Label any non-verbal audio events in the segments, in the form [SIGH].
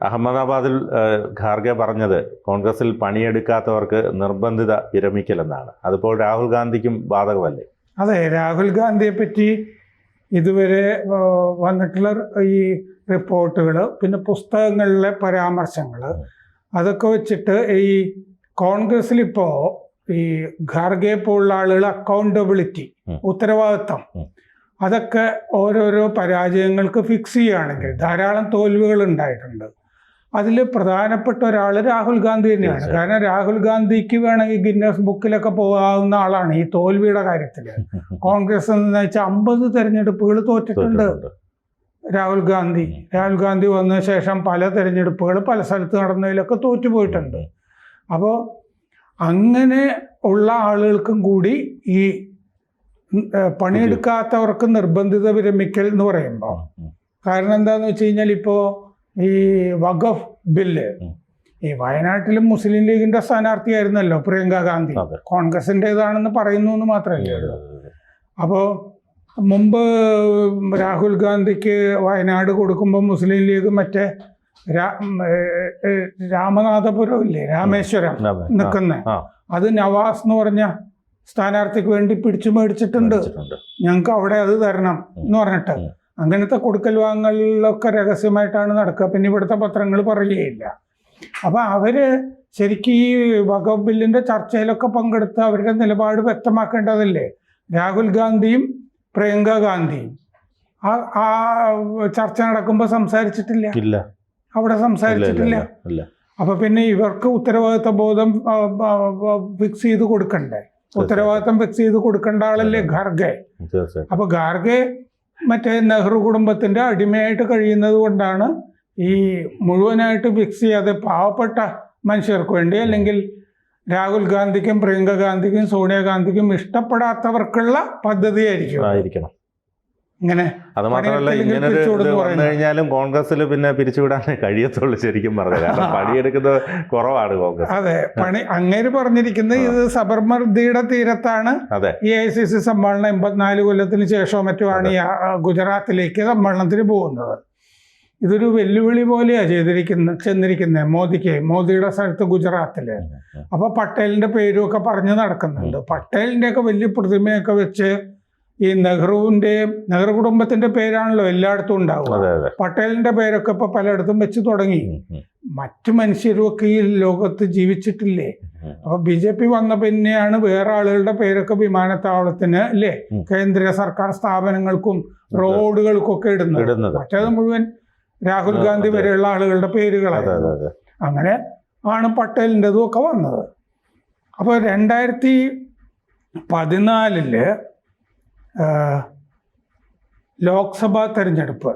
അഹമ്മദാബാദിൽ ഖാർഗെ പറഞ്ഞത് കോൺഗ്രസിൽ പണിയെടുക്കാത്തവർക്ക് നിർബന്ധിത വിരമിക്കലെന്നാണ്. അതിപ്പോൾ രാഹുൽ ഗാന്ധിക്കും ബാധകമല്ലേ? അതെ രാഹുൽ ഗാന്ധിയെ പറ്റി ഇതുവരെ വന്നിട്ടുള്ള ഈ റിപ്പോർട്ടുകൾ പിന്നെ പുസ്തകങ്ങളിലെ പരാമർശങ്ങൾ അതൊക്കെ വെച്ചിട്ട് ഈ കോൺഗ്രസിലിപ്പോൾ ഈ ഖാർഗെ പോലുള്ള ആളുകൾ അക്കൗണ്ടബിലിറ്റി ഉത്തരവാദിത്വം ഉത്തരവാദിത്തം അതൊക്കെ ഓരോരോ പരാജയങ്ങൾക്ക് ഫിക്സ് ചെയ്യുകയാണെങ്കിൽ ധാരാളം തോൽവികൾ ഉണ്ടായിട്ടുണ്ട്. അതിൽ പ്രധാനപ്പെട്ട ഒരാൾ രാഹുൽ ഗാന്ധി തന്നെയാണ്. കാരണം രാഹുൽ ഗാന്ധിക്ക് വേണമെങ്കിൽ ഗിന്നസ് ബുക്കിലൊക്കെ പോകാവുന്ന ആളാണ് ഈ തോൽവിയുടെ കാര്യത്തിൽ [LAUGHS] കോൺഗ്രസ് എന്ന് വെച്ചാൽ അമ്പത് തെരഞ്ഞെടുപ്പുകൾ തോറ്റിട്ടുണ്ട്. രാഹുൽ ഗാന്ധി. രാഹുൽ ഗാന്ധി വന്ന ശേഷം പല തെരഞ്ഞെടുപ്പുകൾ പല സ്ഥലത്ത് നടന്നതിലൊക്കെ തോറ്റുപോയിട്ടുണ്ട്. അപ്പോൾ അങ്ങനെ ഉള്ള ആളുകൾക്കും കൂടി ഈ പണിയെടുക്കാത്തവർക്ക് നിർബന്ധിത വിരമിക്കൽ എന്ന് പറയുമ്പോൾ കാരണം എന്താന്ന് വെച്ച് കഴിഞ്ഞാൽ ഇപ്പോൾ ഈ വഖഫ് ബില്ല്. ഈ വയനാട്ടിലും മുസ്ലിം ലീഗിന്റെ സ്ഥാനാർത്ഥിയായിരുന്നല്ലോ പ്രിയങ്ക ഗാന്ധി. കോൺഗ്രസിന്റെതാണെന്ന് പറയുന്നു എന്ന് മാത്രമല്ലേ അപ്പോ അപ്പോൾ മുമ്പ് രാഹുൽ ഗാന്ധിക്ക് വയനാട് കൊടുക്കുമ്പോൾ മുസ്ലിം ലീഗ് മറ്റേ രാമനാഥപുരം ഇല്ലേ രാമേശ്വരം നിൽക്കുന്ന അത് നവാസ് എന്ന് പറഞ്ഞ സ്ഥാനാർത്ഥിക്ക് വേണ്ടി പിടിച്ചു മേടിച്ചിട്ടുണ്ട്. ഞങ്ങൾക്ക് അവിടെ അത് തരണം എന്ന് പറഞ്ഞിട്ട്. അങ്ങനത്തെ കൊടുക്കൽ വാങ്ങലിലൊക്കെ രഹസ്യമായിട്ടാണ് നടക്കുക. പിന്നെ ഇവിടുത്തെ പത്രങ്ങൾ പറയുകയില്ല. അപ്പം അവർ ശരിക്കും ഈ വകഫ് ബില്ലിന്റെ ചർച്ചയിലൊക്കെ പങ്കെടുത്ത് അവരുടെ നിലപാട് വ്യക്തമാക്കേണ്ടതല്ലേ? രാഹുൽ ഗാന്ധിയും പ്രിയങ്ക ഗാന്ധിയും. ആ ചർച്ച നടക്കുമ്പോൾ സംസാരിച്ചിട്ടില്ല? ഇല്ല. അവിടെ സംസാരിച്ചിട്ടില്ല. അപ്പൊ പിന്നെ ഇവർക്ക് ഉത്തരവാദിത്ത ബോധം ഫിക്സ് ചെയ്ത് കൊടുക്കണ്ടേ? ഉത്തരവാദിത്വം ഫിക്സ് ചെയ്ത് കൊടുക്കേണ്ട ആളല്ലേ ഖാർഗെ? അപ്പൊ ഖാർഗെ മറ്റേ നെഹ്റു കുടുംബത്തിന്റെ അടിമയായിട്ട് കഴിയുന്നത് കൊണ്ടാണ് ഈ മുഴുവനായിട്ട് ഫിക്സ് ചെയ്യാതെ പാവപ്പെട്ട മനുഷ്യർക്ക് വേണ്ടി അല്ലെങ്കിൽ രാഹുൽ ഗാന്ധിക്കും പ്രിയങ്ക ഗാന്ധിക്കും സോണിയാഗാന്ധിക്കും ഇഷ്ടപ്പെടാത്തവർക്കുള്ള പദ്ധതിയായിരിക്കും. ആയിരിക്കണം. ഇങ്ങനെ അത് മാത്രമല്ല ഇങ്ങനൊരു ഇങ്ങനെ ഒരു വന്നു കഴിഞ്ഞാലും കോൺഗ്രസ്സിൽ പിന്നെ പിരിച്ചുവിടാനേ [LAUGHS] കഴിയത്തുള്ളൂ ശരിക്കും പറഞ്ഞത് കാരണം [LAUGHS] പണിയെടുക്കുന്നത് കുറവാണ് കോൺഗ്രസ്. അതെ [LAUGHS] പണി അങ്ങേര് പറഞ്ഞിരിക്കുന്നത് ഇത് സബർമർദിയുടെ തീരത്താണ്. അതെ. ഈ ഐ സി സി സമ്മേളനം എൺപത്തിനാല് കൊല്ലത്തിന് ശേഷമോ മറ്റുമാണ് ഈ ഗുജറാത്തിലേക്ക് സമ്മേളനത്തിന് പോകുന്നത്. ഇതൊരു വെല്ലുവിളി പോലെയാണ് ചെയ്തിരിക്കുന്നത് ചെന്നിരിക്കുന്നത് മോദിക്ക്. മോദിയുടെ സ്ഥലത്ത് ഗുജറാത്തിൽ. അപ്പോൾ പട്ടേലിന്റെ പേരും ഒക്കെ പറഞ്ഞ് നടക്കുന്നുണ്ട്. പട്ടേലിന്റെ ഒക്കെ വലിയ പ്രതിമയൊക്കെ വെച്ച് ഈ നെഹ്റുവിന്റെ നെഹ്റു കുടുംബത്തിന്റെ പേരാണല്ലോ എല്ലായിടത്തും ഉണ്ടാവുക. പട്ടേലിന്റെ പേരൊക്കെ ഇപ്പൊ പലയിടത്തും വെച്ച് തുടങ്ങി. മറ്റു മനുഷ്യരും ഒക്കെ ഈ ലോകത്ത് ജീവിച്ചിട്ടില്ലേ. അപ്പൊ ബി ജെ പി വന്ന പിന്നെയാണ് വേറെ ആളുകളുടെ പേരൊക്കെ വിമാനത്താവളത്തിന് അല്ലേ? കേന്ദ്ര സർക്കാർ സ്ഥാപനങ്ങൾക്കും റോഡുകൾക്കൊക്കെ ഇടുന്നത്. മറ്റേത് മുഴുവൻ രാഹുൽ ഗാന്ധി. വരെയുള്ള ആളുകളുടെ പേരുകളാണ് അങ്ങനെ ആണ് പട്ടേലിന്റെതും ഒക്കെ വന്നത്. അപ്പോൾ രണ്ടായിരത്തി പതിനാലിൽ ലോക്സഭാ തെരഞ്ഞെടുപ്പ്.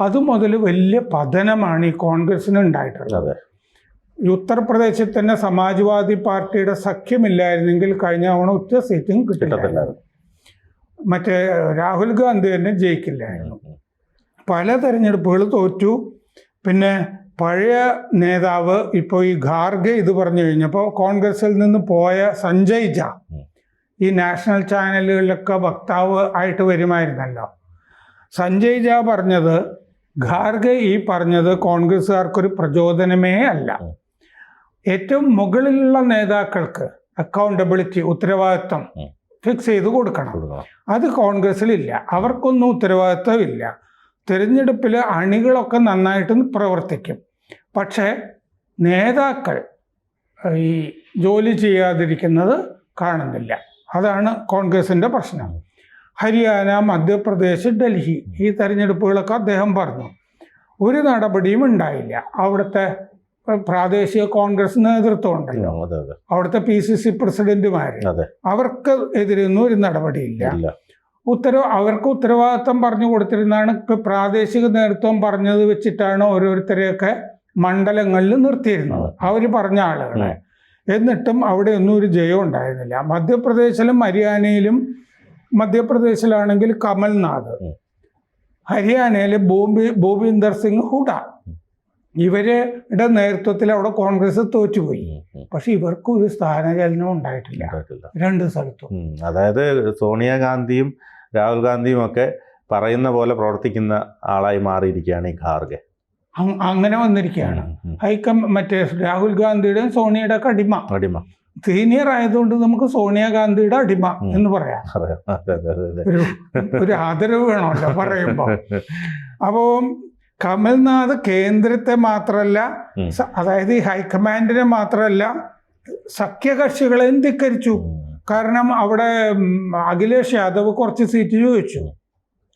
അത് മുതൽ വലിയ പതനമാണ് ഈ കോൺഗ്രസിന് ഉണ്ടായിട്ടുള്ളത് ഉത്തർപ്രദേശിൽ തന്നെ സമാജ്വാദി പാർട്ടിയുടെ സഖ്യമില്ലായിരുന്നെങ്കിൽ കഴിഞ്ഞ തവണ ഉച്ച സീറ്റും കിട്ടില്ല. മറ്റേ രാഹുൽ ഗാന്ധി തന്നെ ജയിക്കില്ലായിരുന്നു. പല തെരഞ്ഞെടുപ്പുകൾ തോറ്റു. പിന്നെ പഴയ നേതാവ് ഇപ്പോൾ ഈ ഖാർഗെ ഇത് പറഞ്ഞു കഴിഞ്ഞപ്പോൾ കോൺഗ്രസിൽ നിന്ന് പോയ സഞ്ജയ് ജ. ഈ നാഷണൽ ചാനലുകളിലൊക്കെ വക്താവ് ആയിട്ട് വരുമായിരുന്നല്ലോ. സഞ്ജയ് ജ പറഞ്ഞത് ഖാർഗെ ഈ പറഞ്ഞത് കോൺഗ്രസ്സുകാർക്കൊരു പ്രചോദനമേ അല്ല. ഏറ്റവും മുകളിലുള്ള നേതാക്കൾക്ക് അക്കൗണ്ടബിലിറ്റി ഉത്തരവാദിത്വം ഫിക്സ് ചെയ്ത് കൊടുക്കണം. അത് കോൺഗ്രസ്സിലില്ല. അവർക്കൊന്നും ഉത്തരവാദിത്വമില്ല. തിരഞ്ഞെടുപ്പിൽ അണികളൊക്കെ നന്നായിട്ട് പ്രവർത്തിക്കും. പക്ഷേ നേതാക്കൾ ഈ ജോലി ചെയ്യാതിരിക്കുന്നത് കാണുന്നില്ല. അതാണ് കോൺഗ്രസിന്റെ പ്രശ്നം. ഹരിയാന മധ്യപ്രദേശ് ഡൽഹി ഈ തെരഞ്ഞെടുപ്പുകളൊക്കെ അദ്ദേഹം പറഞ്ഞു. ഒരു നടപടിയും ഉണ്ടായില്ല. അവിടുത്തെ പ്രാദേശിക കോൺഗ്രസ് നേതൃത്വം ഉണ്ടല്ലോ അവിടുത്തെ പി സി സി പ്രസിഡന്റുമാർ അവർക്ക് എതിരൊന്നും ഒരു നടപടിയില്ല. ഉത്തരവ് അവർക്ക് ഉത്തരവാദിത്തം പറഞ്ഞു കൊടുത്തിരുന്നാണ് ഇപ്പൊ പ്രാദേശിക നേതൃത്വം പറഞ്ഞത് വെച്ചിട്ടാണ് ഓരോരുത്തരെയൊക്കെ മണ്ഡലങ്ങളിൽ നിർത്തിയിരുന്നത്. അവർ പറഞ്ഞ ആളുകളെ. എന്നിട്ടും അവിടെ ഒന്നും ഒരു ജയം ഉണ്ടായിരുന്നില്ല മധ്യപ്രദേശിലും ഹരിയാനയിലും മധ്യപ്രദേശിലാണെങ്കിൽ കമൽനാഥ് ഹരിയാനയിലെ ബോബി ഭൂപീന്ദർ സിംഗ് ഹുഡ ഇവരുടെ നേതൃത്വത്തിൽ അവിടെ കോൺഗ്രസ് തോറ്റുപോയി. പക്ഷെ ഇവർക്ക് ഒരു സ്ഥാനചലനം ഉണ്ടായിട്ടില്ല. രണ്ട് സ്ഥലത്തും. അതായത് സോണിയാഗാന്ധിയും രാഹുൽ ഗാന്ധിയും ഒക്കെ പറയുന്ന പോലെ പ്രവർത്തിക്കുന്ന ആളായി മാറിയിരിക്കുകയാണ് ഈ ഖാർഗെ അങ്ങനെ വന്നിരിക്കുകയാണ്. ഹൈക്കം മറ്റേ രാഹുൽ ഗാന്ധിയുടെയും സോണിയുടെ ഒക്കെ അടിമ. അടിമ. സീനിയർ ആയതുകൊണ്ട് നമുക്ക് സോണിയാഗാന്ധിയുടെ അടിമ എന്ന് പറയാം. [LAUGHS] ഒരു ഒരു ആദരവ് വേണമല്ലോ പറയുമ്പോൾ [LAUGHS] അപ്പോൾ കമൽനാഥ് കേന്ദ്രത്തെ മാത്രമല്ല അതായത് ഈ ഹൈക്കമാൻഡിനെ മാത്രമല്ല സഖ്യകക്ഷികളെ ധിക്കരിച്ചു. കാരണം അവിടെ അഖിലേഷ് യാദവ് കുറച്ച് സീറ്റ് ചോദിച്ചു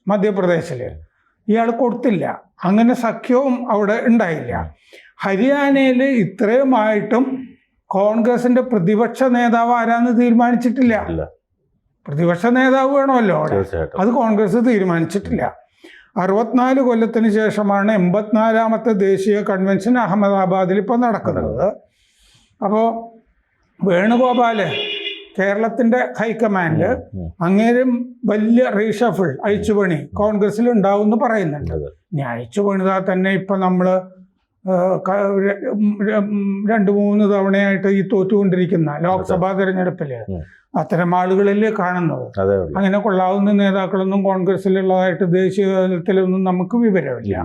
മധ്യപ്രദേശിൽ ഇയാൾ കൊടുത്തില്ല. അങ്ങനെ സഖ്യവും അവിടെ ഉണ്ടായില്ല. ഹരിയാനയിൽ ഇത്രയുമായിട്ടും കോൺഗ്രസിന്റെ പ്രതിപക്ഷ നേതാവ് ആരാന്ന് തീരുമാനിച്ചിട്ടില്ല. പ്രതിപക്ഷ നേതാവ് വേണമല്ലോ അവിടെ. അത് കോൺഗ്രസ് തീരുമാനിച്ചിട്ടില്ല. അറുപത്തിനാല് കൊല്ലത്തിന് ശേഷമാണ് എൺപത്തിനാലാമത്തെ ദേശീയ കൺവെൻഷൻ അഹമ്മദാബാദിൽ ഇപ്പോൾ നടക്കുന്നത്. അപ്പോൾ വേണുഗോപാൽ കേരളത്തിന്റെ ഹൈക്കമാൻഡ്. അങ്ങേരും വലിയ റീഷഫിൾ അഴിച്ചുപണി കോൺഗ്രസിൽ ഉണ്ടാവും എന്ന് പറയുന്നുണ്ട്. ഇനി അഴിച്ചുപണിതാ തന്നെ ഇപ്പൊ നമ്മൾ രണ്ട് മൂന്ന് തവണയായിട്ട് ഈ തോറ്റുകൊണ്ടിരിക്കുന്ന ലോക്സഭാ തെരഞ്ഞെടുപ്പിൽ. അത്തരം ആളുകളല്ലേ കാണുന്നത്? അങ്ങനെ കൊള്ളാവുന്ന നേതാക്കളൊന്നും കോൺഗ്രസിലുള്ളതായിട്ട് ദേശീയ തലത്തിലൊന്നും നമുക്ക് വിവരമില്ല.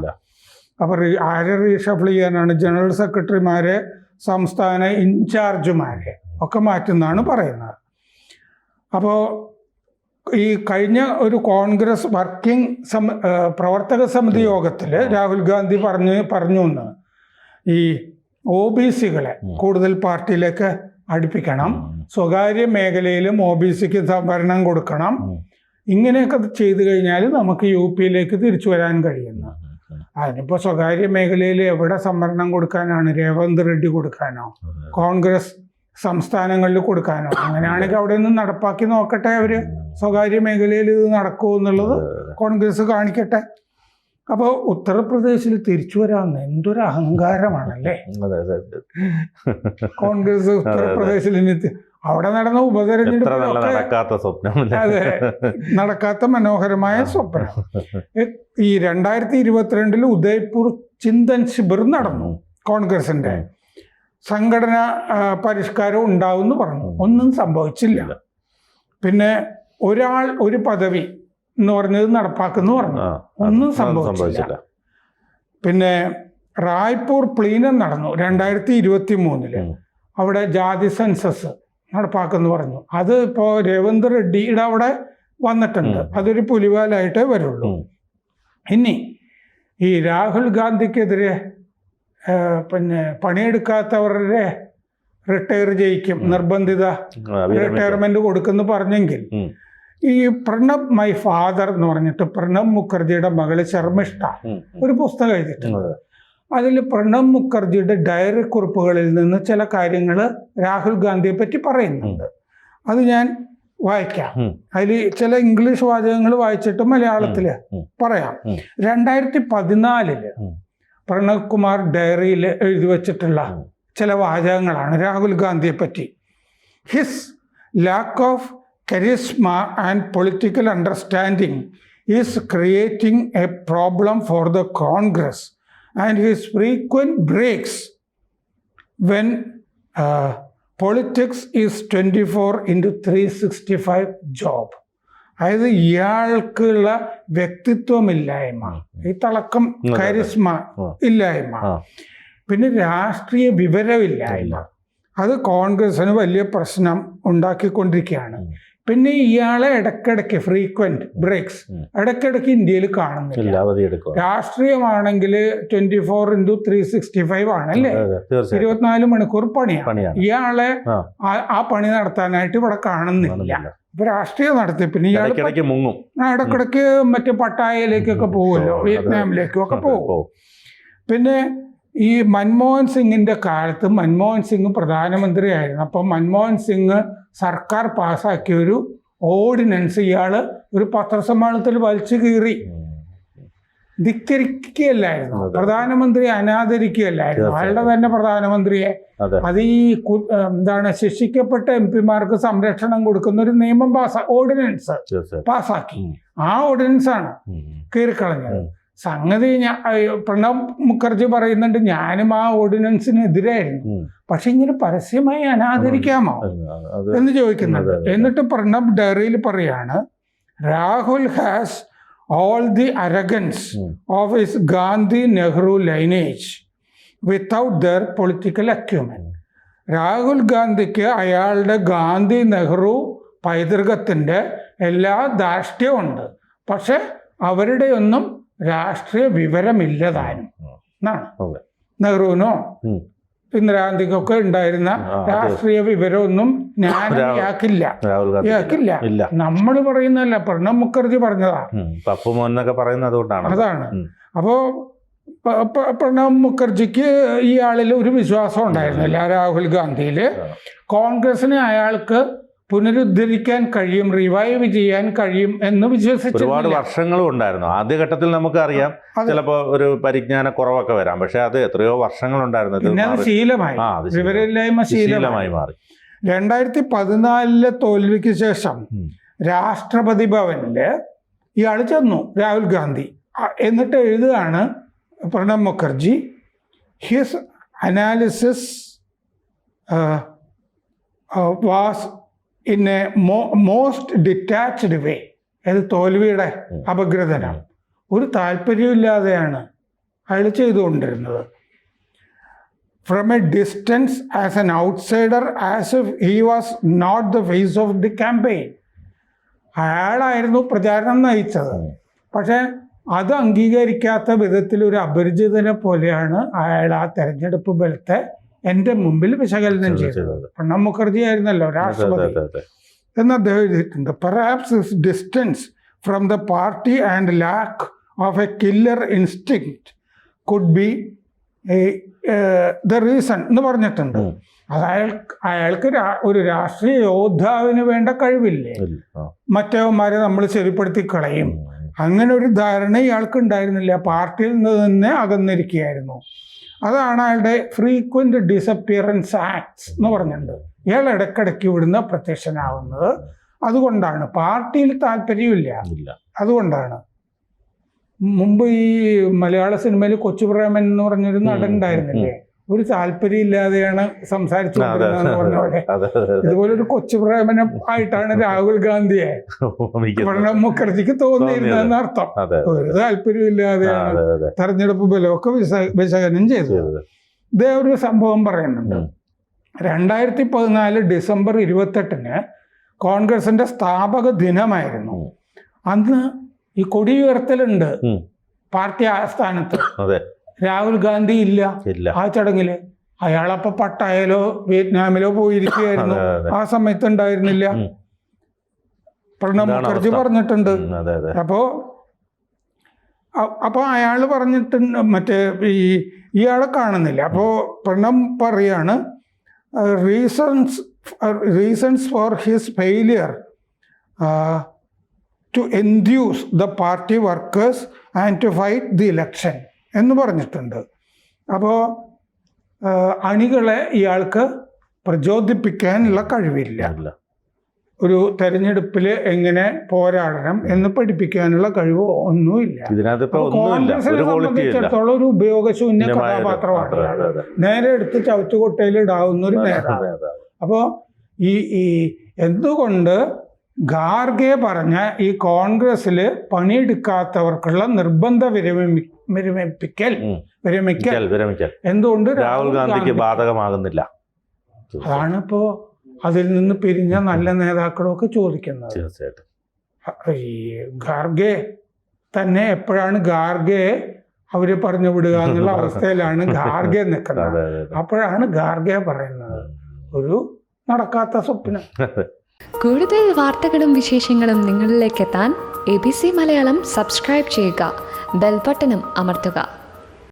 അപ്പൊ ആരെ റീഷഫിൾ ചെയ്യാനാണ് ജനറൽ സെക്രട്ടറിമാരെ സംസ്ഥാന ഇൻചാർജുമാരെ ഒക്കെ മാറ്റുന്നതാണ് പറയുന്നത്. അപ്പോൾ ഈ കഴിഞ്ഞ ഒരു കോൺഗ്രസ് വർക്കിംഗ് സമ പ്രവർത്തക സമിതി യോഗത്തിൽ രാഹുൽ ഗാന്ധി പറഞ്ഞ് പറഞ്ഞു എന്ന്. ഈ ഒ ബി സികളെ കൂടുതൽ പാർട്ടിയിലേക്ക് അടുപ്പിക്കണം. സ്വകാര്യ മേഖലയിലും ഒ ബി സിക്ക് സംവരണം കൊടുക്കണം. ഇങ്ങനെയൊക്കെ ചെയ്തു കഴിഞ്ഞാൽ നമുക്ക് യു പിയിലേക്ക് തിരിച്ചു വരാൻ കഴിയുന്നു. അതിനിപ്പോൾ സ്വകാര്യ മേഖലയിൽ എവിടെ സംവരണം കൊടുക്കാനാണ്? രേവന്ത് റെഡ്ഡി കൊടുക്കാനോ? കോൺഗ്രസ് സംസ്ഥാനങ്ങളിൽ കൊടുക്കാനോ. അങ്ങനെയാണെങ്കിൽ അവിടെ നിന്ന് നടപ്പാക്കി നോക്കട്ടെ അവർ. സ്വകാര്യ മേഖലയിൽ ഇത് നടക്കുമോ എന്നുള്ളത് കോൺഗ്രസ് കാണിക്കട്ടെ. അപ്പോൾ ഉത്തർപ്രദേശിൽ തിരിച്ചു വരാമെന്ന് എന്തൊരു അഹങ്കാരമാണല്ലേ? കോൺഗ്രസ് ഉത്തർപ്രദേശിൽ അവിടെ നടന്ന ഉപതെരഞ്ഞെടുപ്പ് അതെ നടക്കാത്ത മനോഹരമായ സ്വപ്നം. ഈ രണ്ടായിരത്തി ഇരുപത്തിരണ്ടിൽ ഉദയ്പൂർ ചിന്തൻ ശിബിർ നടന്നു കോൺഗ്രസിന്റെ. സംഘടന പരിഷ്കാരം ഉണ്ടാവും എന്ന് പറഞ്ഞു. ഒന്നും സംഭവിച്ചില്ല. പിന്നെ ഒരാൾ ഒരു പദവി എന്ന് പറഞ്ഞത് നടപ്പാക്കുന്നു പറഞ്ഞു. ഒന്നും സംഭവിച്ചില്ല. പിന്നെ റായ്പൂർ പ്ലീനം നടന്നു രണ്ടായിരത്തി ഇരുപത്തി മൂന്നിൽ അവിടെ ജാതി സെൻസസ് നടപ്പാക്കുന്നു പറഞ്ഞു. അത് ഇപ്പോൾ രവീന്ദ്ര റെഡ്ഡിയുടെ അവിടെ വന്നിട്ടുണ്ട്. അതൊരു പുലിവാലായിട്ടേ വരുള്ളൂ. ഇനി ഈ രാഹുൽ ഗാന്ധിക്കെതിരെ പിന്നെ പണിയെടുക്കാത്തവരുടെ റിട്ടയർ ചെയ്യിക്കും നിർബന്ധിത റിട്ടയർമെന്റ് കൊടുക്കുന്ന പറഞ്ഞെങ്കിൽ. ഈ പ്രണബ് മൈ ഫാദർ എന്ന് പറഞ്ഞിട്ട് പ്രണബ് മുഖർജിയുടെ മകൾ ശർമ്മിഷ്ഠ ഒരു പുസ്തകം എഴുതിയിട്ടുണ്ട്. അതെ. അതിൽ പ്രണബ് മുഖർജിയുടെ ഡയറി കുറിപ്പുകളിൽ നിന്ന് ചില കാര്യങ്ങൾ രാഹുൽ ഗാന്ധിയെ പറ്റി പറയുന്നുണ്ട്. അത് ഞാൻ വായിക്കാം. അതിൽ ചില ഇംഗ്ലീഷ് വാചകങ്ങൾ വായിച്ചിട്ട് മലയാളത്തിൽ പറയാം. രണ്ടായിരത്തി പതിനാലിൽ പ്രണബ് ഡയറിയിൽ എഴുതി വച്ചിട്ടുള്ള ചില വാചകങ്ങളാണ് രാഹുൽ ഗാന്ധിയെ പറ്റി. His lack of charisma and political understanding is creating a problem for the Congress and his frequent breaks when politics is twenty four into three sixty five job അതായത് ഇയാൾക്കുള്ള വ്യക്തിത്വമില്ലായ്മ. ഈ തിളക്കം. കരിസ്മ ഇല്ലായ്മ. പിന്നെ രാഷ്ട്രീയ വിവരമില്ലായ്മ. അത് കോൺഗ്രസിന് വലിയ പ്രശ്നം ഉണ്ടാക്കിക്കൊണ്ടിരിക്കുകയാണ്. പിന്നെ ഇയാളെ ഇടയ്ക്കിടയ്ക്ക് ഫ്രീക്വന്റ് ബ്രേക്സ് ഇടക്കിടക്ക് ഇന്ത്യയിൽ കാണുന്നില്ല. രാഷ്ട്രീയമാണെങ്കിൽ twenty four into three sixty five ആണല്ലേ ഇരുപത്തിനാല് മണിക്കൂർ പണിയാണ്. ഇയാളെ ആ. പണി നടത്താനായിട്ട് ഇവിടെ കാണുന്നില്ല. ഇപ്പൊ അപ്പൊ രാഷ്ട്രീയം നടത്തി പിന്നെ ഇയാൾ ഇടക്കിടയ്ക്ക് മറ്റേ പട്ടായയിലേക്കൊക്കെ പോകുമല്ലോ. വിയറ്റ്നാമിലേക്കും ഒക്കെ പോകും പിന്നെ ഈ മൻമോഹൻ സിംഗിന്റെ കാലത്ത് മൻമോഹൻ സിംഗ് പ്രധാനമന്ത്രിയായിരുന്നു. അപ്പം മൻമോഹൻ സിംഗ് സർക്കാർ പാസ്സാക്കിയ ഒരു ഓർഡിനൻസ് ഇയാൾ ഒരു പത്രസമ്മേളനത്തിൽ വലിച്ചു കീറി. ധിക്കരിക്കുകയല്ലായിരുന്നു. പ്രധാനമന്ത്രിയെ പ്രധാനമന്ത്രി അനാദരിക്കുകയല്ലായിരുന്നു. അയാളുടെ തന്നെ പ്രധാനമന്ത്രിയെ. അതെ. ഈ എന്താണ് ശിക്ഷിക്കപ്പെട്ട എം പിമാർക്ക് സംരക്ഷണം കൊടുക്കുന്ന ഒരു നിയമം പാസ് ഓർഡിനൻസ് പാസ്സാക്കി ആ ഓർഡിനൻസ് ആണ്. കീറിക്കളഞ്ഞത്. സംഗതി ഞാൻ പ്രണബ് മുഖർജി പറയുന്നുണ്ട് ഞാനും ആ ഓർഡിനൻസിനെതിരായിരുന്നു. എതിരായിരുന്നു പക്ഷെ ഇങ്ങനെ പരസ്യമായി അനാദരിക്കാമോ? എന്ന് ചോദിക്കുന്നുണ്ട്. അതെ. എന്നിട്ട് പ്രണബ് ഡയറിയിൽ പറയാണ് Rahul has all the arrogance of of his Gandhi Nehru lineage without their political acumen. Rahul ഗാന്ധിക്ക് അയാളുടെ ഗാന്ധി നെഹ്റു പൈതൃകത്തിന്റെ എല്ലാ ധാർഷ്ട്യമുണ്ട് പക്ഷെ അവരുടെ ഒന്നും രാഷ്ട്രീയ വിവരമില്ലതാനും. എന്നാണ്. നെഹ്റുവിനോ. ഇന്ദിരാഗാന്ധിക്കൊക്കെ ഉണ്ടായിരുന്ന രാഷ്ട്രീയ വിവരമൊന്നും ഞാൻ ഇയാക്കില്ല ഇല്ല. നമ്മൾ പറയുന്നതല്ല. പ്രണബ് മുഖർജി പറഞ്ഞതാ. ഉം. പപ്പു മോൻ എന്നൊക്കെ പറയുന്നത് അതുകൊണ്ടാണ്. അതാണ്. അപ്പോ പ്രണബ് മുഖർജിക്ക് ഈ ഇയാളിൽ ഒരു വിശ്വാസം ഉണ്ടായിരുന്നില്ല രാഹുൽ ഗാന്ധിയിൽ കോൺഗ്രസിനെ അയാൾക്ക് പുനരുദ്ധരിക്കാൻ കഴിയും റിവൈവ് ചെയ്യാൻ കഴിയും എന്ന് വിശ്വസിച്ചു ഒരുപാട് വർഷങ്ങളും ഉണ്ടായിരുന്നു. ആദ്യഘട്ടത്തിൽ നമുക്കറിയാം ചിലപ്പോ ഒരു പരിജ്ഞാന കുറവൊക്കെ വരാം. പക്ഷെ അത് എത്രയോ വർഷങ്ങൾ ഉണ്ടായിരുന്നു പിന്നെ അത് ശീലമായി. ആ, ശീലമായി. വിവരമില്ലായ്മ ശീലമായി. ശീലമായി മാറി. രണ്ടായിരത്തി പതിനാലിലെ തോൽവിക്ക് ശേഷം രാഷ്ട്രപതി ഭവനിൽ ഇയാൾ ചെന്നു രാഹുൽ ഗാന്ധി. എന്നിട്ട് എഴുതുകയാണ് Pranab Mukherjee his analysis was in a most detached way അത് തോൽവിയുടെ. അപഗ്രഥനം. ഒരു താല്പര്യമില്ലാതെയാണ് അയാൾ ചെയ്തുകൊണ്ടിരുന്നത്. From a distance as an outsider as if he was not the face of the campaign അയാളായിരുന്നു പ്രചാരണം നയിച്ചത്. പക്ഷേ അത് അംഗീകരിക്കാത്ത വിധത്തിൽ ഒരു അപരിചിതനെ പോലെയാണ് അയാൾ ആ തെരഞ്ഞെടുപ്പ് ബലത്തെ എന്റെ മുമ്പിൽ വിശകലനം ചെയ്തത് ചെയ്തത്. പ്രണബ് മുഖർജി ആയിരുന്നല്ലോ രാഷ്ട്രപതി. എന്ന് അദ്ദേഹം എഴുതിയിട്ടുണ്ട് perhaps his distance from the party and lack of a killer instinct could be the reason എന്ന് പറഞ്ഞിട്ടുണ്ട്. അത് അയാൾക്ക് അയാൾക്ക് ഒരു രാഷ്ട്രീയ യോദ്ധാവിന് വേണ്ട കഴിവില്ലേ? മറ്റേവന്മാരെ മറ്റവന്മാരെ നമ്മൾ ശരിപ്പെടുത്തി കളയും. അങ്ങനെ ഒരു ധാരണ ഇയാൾക്ക് ഉണ്ടായിരുന്നില്ല. പാർട്ടിയിൽ നിന്ന് തന്നെ അകന്നിരിക്കുകയായിരുന്നു. അതാണ് അയാളുടെ ഫ്രീക്വന്റ് ഡിസപ്പിയറൻസ് ആക്ട്സ് എന്ന് പറഞ്ഞിട്ടുണ്ട്. ഇയാൾ ഇടയ്ക്കിടയ്ക്ക് ഇവിടുന്ന് പ്രത്യക്ഷനാവുന്നത്. അതുകൊണ്ടാണ്. പാർട്ടിയിൽ താല്പര്യമില്ല. ഇല്ല. അതുകൊണ്ടാണ്. മുമ്പ് ഈ മലയാള സിനിമയിൽ കൊച്ചുപ്രേമൻ എന്ന് പറഞ്ഞൊരു നടൻ ഉണ്ടായിരുന്നില്ലേ? ഒരു താല്പര്യമില്ലാതെയാണ് സംസാരിച്ചു ഇതുപോലൊരു കൊച്ചു പ്രേമനം ആയിട്ടാണ് രാഹുൽ ഗാന്ധിയെ പ്രണബ് മുഖർജിക്ക് തോന്നിയിരുന്നതെന്ന് അർത്ഥം ഒരു താല്പര്യമില്ലാതെയാണ് തെരഞ്ഞെടുപ്പ് ബലമൊക്കെ വിശ- വിശകലനം ചെയ്തത്. ഇതേ ഒരു സംഭവം പറയുന്നുണ്ട്. രണ്ടായിരത്തി പതിനാല് ഡിസംബർ ഇരുപത്തെട്ടിന് കോൺഗ്രസിന്റെ സ്ഥാപക ദിനമായിരുന്നു. അന്ന് ഈ കൊടിയുയർത്തലുണ്ട് പാർട്ടി ആസ്ഥാനത്ത്. രാഹുൽ ഗാന്ധി ഇല്ല. ആ ചടങ്ങിൽ. അയാളപ്പൊ പട്ടായയിലോ വിയറ്റ്നാമിലോ പോയിരിക്കുകയായിരുന്നു. ആ സമയത്ത് ഉണ്ടായിരുന്നില്ല. പ്രണബ് മുഖർജി പറഞ്ഞിട്ടുണ്ട്. അപ്പോ അ- അപ്പോ അയാൾ പറഞ്ഞിട്ട് മറ്റേ ഈ ഇയാളെ കാണുന്നില്ല. അപ്പോൾ പ്രണബ് പറയാണ് reasons reasons for his failure to enthuse the party workers and to fight the election എന്ന് പറഞ്ഞിട്ടുണ്ട്. അപ്പോൾ അണികളെ ഇയാൾക്ക് പ്രചോദിപ്പിക്കാനുള്ള കഴിവില്ല. ഒരു തെരഞ്ഞെടുപ്പിൽ എങ്ങനെ പോരാടണം എന്ന് പഠിപ്പിക്കാനുള്ള കഴിവ് ഒന്നുമില്ല. കോൺഗ്രസിനെ സംബന്ധിച്ചിടത്തോളം ഒരു ഉപയോഗശൂന്യ കഥാപാത്രമാണ്. നേരെ എടുത്ത് ചവിറ്റുകൊട്ടയിൽ ഇടാവുന്ന ഒരു നേതാവ്. അപ്പോൾ ഈ ഈ എന്തുകൊണ്ട് ഗാർഗെ പറഞ്ഞ ഈ കോൺഗ്രസ്സിൽ പണിയെടുക്കാത്തവർക്കുള്ള നിർബന്ധ വിരമി വിരമിപ്പിക്കൽ. വിരമിക്കൽ. വിരമിക്കൽ, വിരമിക്കൽ. എന്തുകൊണ്ട് രാഹുൽ ഗാന്ധിക്ക് ബാധകമാകുന്നില്ല. അതാണ് ഇപ്പോ അതിൽ നിന്ന് പിരിഞ്ഞ നല്ല നേതാക്കളൊക്കെ ചോദിക്കുന്നത്. തീർച്ചയായിട്ടും. ഈ ഗാർഗെ തന്നെ എപ്പോഴാണ് ഗാർഗെ അവർ പറഞ്ഞു വിടുക എന്നുള്ള അവസ്ഥയിലാണ് ഗാർഗെ നിൽക്കുന്നത്. അപ്പോഴാണ് ഗാർഗെ പറയുന്നത്. ഒരു നടക്കാത്ത സ്വപ്നം. കൂടുതൽ വാർത്തകളും വിശേഷങ്ങളും നിങ്ങളിലേക്ക് എത്താൻ A B C Malayalam subscribe ചെയ്യുക. ബെൽബട്ടനും അമർത്തുക